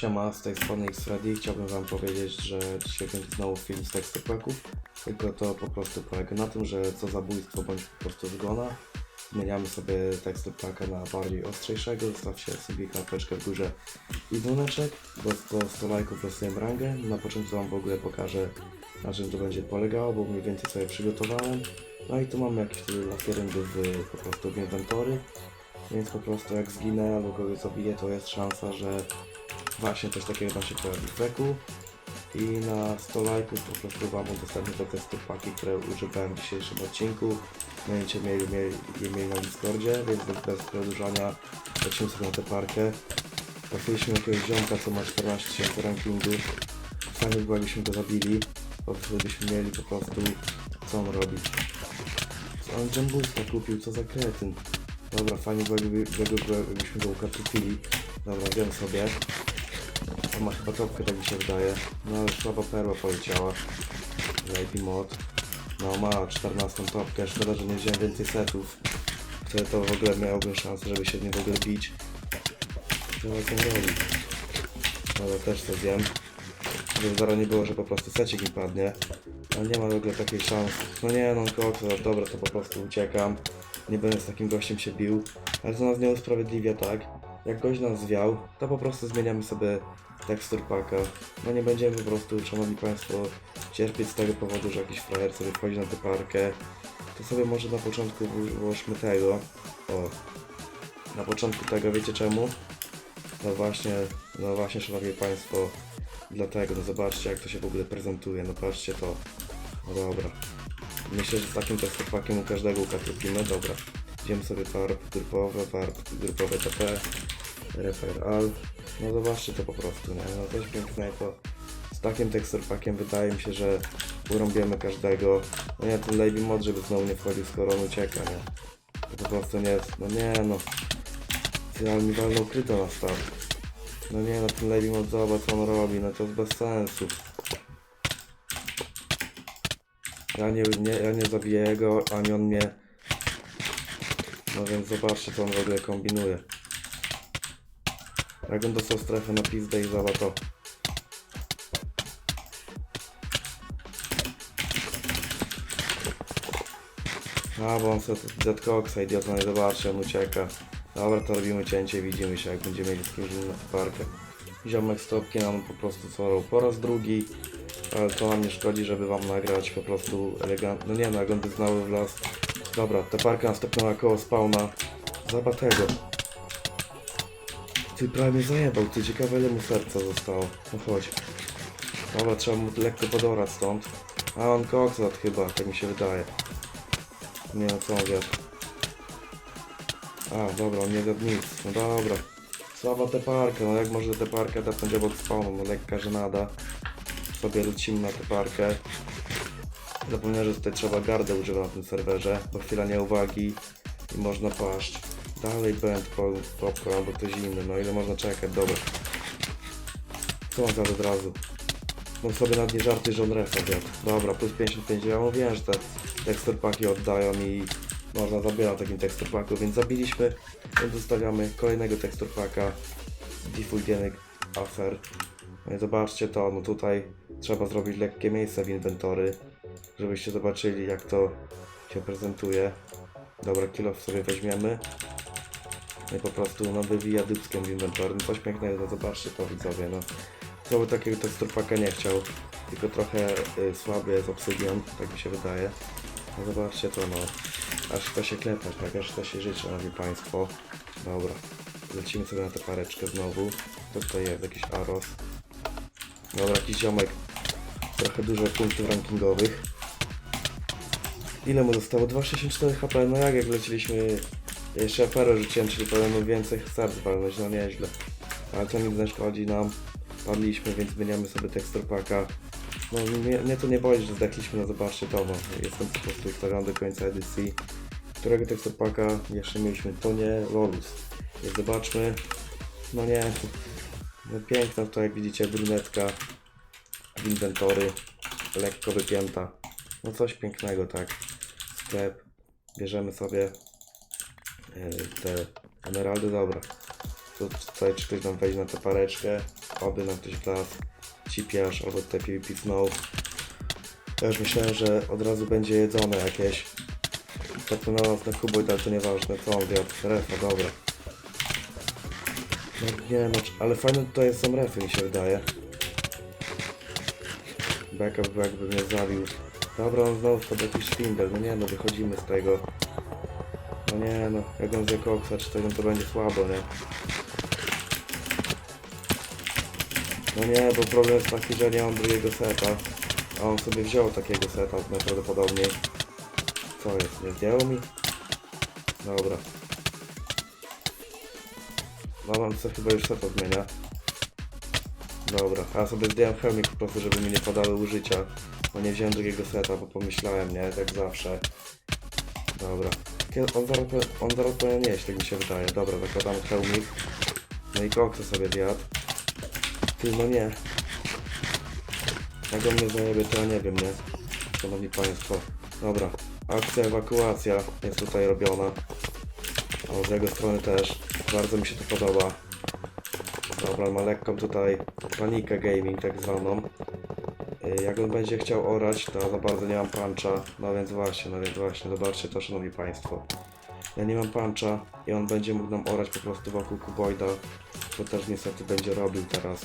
Siema, z tej strony X-Ready. Chciałbym Wam powiedzieć, że dzisiaj będzie znowu film z tekstopaków, tylko to po prostu polega na tym, że co zabójstwo bądź po prostu zgona zmieniamy sobie tekstopaka na bardziej ostrzejszego, zostawcie sobie kropeczkę w górze i dzwoneczek, bo to 100 lajków losujemy rangę. Na początku Wam w ogóle pokażę na czym to będzie polegało, bo mniej więcej sobie przygotowałem. No i tu mamy jakieś tu lafiryndy w, po prostu w inwentory, więc po prostu jak zginę albo kogoś zabiję, to jest szansa, że właśnie coś takiego tam się pojawi w. I na 100 lajków po prostu Wam udostępnię te testy paki, które używałem w dzisiejszym odcinku. Będziecie mieli, mieli, mieli na Discordzie, więc bez, przedłużania lecimy sobie na tę parkę. Trafiliśmy jakiegoś ziomka, co ma 14 tysięcy rankingu. Fajnie by było, jakbyśmy go zabili, bo byśmy mieli po prostu co on robi. On Jumbusta kupił, co za kretyn. Dobra, fajnie było, jakby, jakby, jakbyśmy go ukatupili. Dobra, wiem sobie. On ma chyba topkę, tak mi się wydaje. No ale słaba perła poleciała. Lady mod. No ma 14 topkę, szkoda, że nie wziąłem więcej setów. Wtedy to w ogóle miałbym szansę, żeby się w nie w ogóle bić. Co on tam robi? Dobra, też to wiem. Żeby zaraz nie było, że po prostu secik mi padnie. Ale nie ma w ogóle takiej szansy. No nie no, kokso, dobra, to po prostu uciekam. Nie będę z takim gościem się bił. Ale to nas nie usprawiedliwia tak. Jak gość nas zwiał, to po prostu zmieniamy sobie tekstur paka. No nie będziemy po prostu, szanowni państwo, cierpieć z tego powodu, że jakiś frajer sobie wchodzi na tę parkę. To sobie może na początku wło- włożmy tego. O. Na początku tego, wiecie czemu? No właśnie, no właśnie, szanowni państwo, dlatego, no zobaczcie jak to się w ogóle prezentuje, no patrzcie to. No dobra. Myślę, że z takim testopakiem u każdego ukatrupimy, dobra. Idziemy sobie warp grupowe, warp grupowe TP, refer al. No zobaczcie to po prostu, nie? No coś pięknego. Z takim teksturpakiem wydaje mi się, że urąbiemy każdego. No nie, ten Lady Mod, żeby znowu nie wchodził, skoro on ucieka, nie? To po prostu nie, no nie no. Ty, mi walną kryto na start. No nie no, ten Lady Mod zobacz co on robi, no to jest bez sensu. Ja nie, nie, ja nie zabiję jego, ani on mnie. No więc zobaczcie co on w ogóle kombinuje. Jak on dostał strefę na pizdę i zobacz to. A, bo on sobie Dead Coxa, idiota, nie zobaczy, on ucieka. Dobra, to robimy cięcie, widzimy się, jak będziemy mieli z kimś innym parkę. Ziomek stopki nam po prostu sorą po raz drugi, ale to nam nie szkodzi, żeby wam nagrać po prostu elegantnie. No nie no, jak on by w las. Dobra, ta parka następna koło spawna. Zobacz tego. Ty prawie zajebał, ty ciekawe ile mu serca zostało. No chodź. Dobra, trzeba mu lekko podorać stąd. A on koksat chyba, tak mi się wydaje. Nie no co on. A, dobra, on nie zjadł nic. No dobra. Słaba te parka, no jak może te parkę dać obok spawnu, no lekka żenada. Sobie lecimy na tę parkę. Zapomniałem, że tutaj trzeba gardę używać na tym serwerze, bo chwila nieuwagi i można paść. Dalej po, popcorn albo ktoś inny, no ile można czekać, dobra. Co mam zaraz od razu? Mam sobie nad nie żarty, że on refa. Dobra, plus 55, ja mówiłem, że te tekstur paki oddają i można zabierać takim tekstur paku, więc zabiliśmy, więc zostawiamy kolejnego tekstur paka Diffulgenic Affair. No i zobaczcie to, no tutaj trzeba zrobić lekkie miejsce w inwentory, żebyście zobaczyli jak to się prezentuje. Dobra, kilo sobie weźmiemy. No i po prostu no wywija dupskiem w inwentory. No coś pięknego, no zobaczcie to widzowie, no. Kto by takiego teksturpaka nie chciał, tylko trochę y, słaby jest obsydian, tak mi się wydaje. No zobaczcie to no. Aż chce się klepać, tak? Aż chce się żyć, szanowni państwo. Dobra. Lecimy sobie na tę pareczkę znowu. To tutaj jest jakiś Aros. Dobra, jakiś ziomek. Trochę dużo punktów rankingowych. Ile mu zostało? 2,64 HP. No jak jak leciliśmy... Jeszcze perę rzuciłem, czyli powinno więcej serc walnąć, no nieźle. Ale to nic nie szkodzi nam. Padliśmy, więc zmieniamy sobie tekstur paka. No mnie, mnie to nie boli, że zdechliśmy, no zobaczcie to, no. Jestem po prostu ustawiony do końca edycji. Którego tekstur paka jeszcze mieliśmy? To nie Lolus. Więc zobaczmy. No nie. No piękna to jak widzicie brunetka inwentory. Lekko wypięta. No coś pięknego, tak. Sklep. Bierzemy sobie e, te emeraldy, dobra. Tu tutaj czy ktoś nam wejdzie na tę pareczkę. oby nam ktoś wlazł. Cipiarz albo te PvP Snow. Ja już myślałem, że od razu będzie jedzone jakieś. Patrzę na nas na kuboid, ale to nieważne, co on zjadł. Refa, dobra. No nie no, czy- ale fajne tutaj są refy mi się wydaje. Backup jakby mnie zabił. Dobra, on znowu to jakiś szwindel, no nie no, wychodzimy z tego. No nie no, jak on zje koksa czy coś, no to będzie słabo, nie? No nie, bo problem jest taki, że nie mam drugiego seta. A on sobie wziął takiego seta najprawdopodobniej. Co jest, nie zdjął mi? Dobra. No mam co chyba już set odmienia. Dobra, a ja sobie zdjąłem chemik po prostu, żeby mi nie padały użycia. Bo nie wziąłem drugiego seta, bo pomyślałem, nie? Jak zawsze. Dobra. On zaraz, on zaraz powinien jeść, tak mi się wydaje. Dobra, zakładamy hełmik. No i koksy sobie zjadł. Ty, no nie. Jak on mnie zajebie, to ja nie wiem, nie? Szanowni Państwo. Dobra. Akcja ewakuacja jest tutaj robiona. O, z jego strony też. Bardzo mi się to podoba. Dobra, ma lekką tutaj panikę gaming tak zwaną. Y, Jak on będzie chciał orać, to za bardzo nie mam puncha. No więc właśnie, no więc właśnie, zobaczcie to szanowni państwo. Ja nie mam puncha i on będzie mógł nam orać po prostu wokół kuboida. To też niestety będzie robił teraz.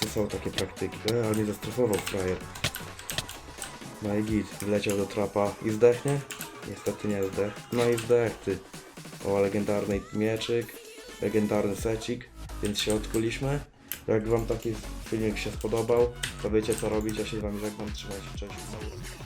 Co są takie praktyki? E, ale nie zastresował frajer. No i git, wleciał do trapa i zdechnie? Niestety nie zdech. No i zdech ty. O, legendarny mieczyk, legendarny secik, więc się odkuliśmy. Jak wam taki filmik się spodobał, to wiecie co robić, ja się z wami żegnam, trzymajcie, cześć.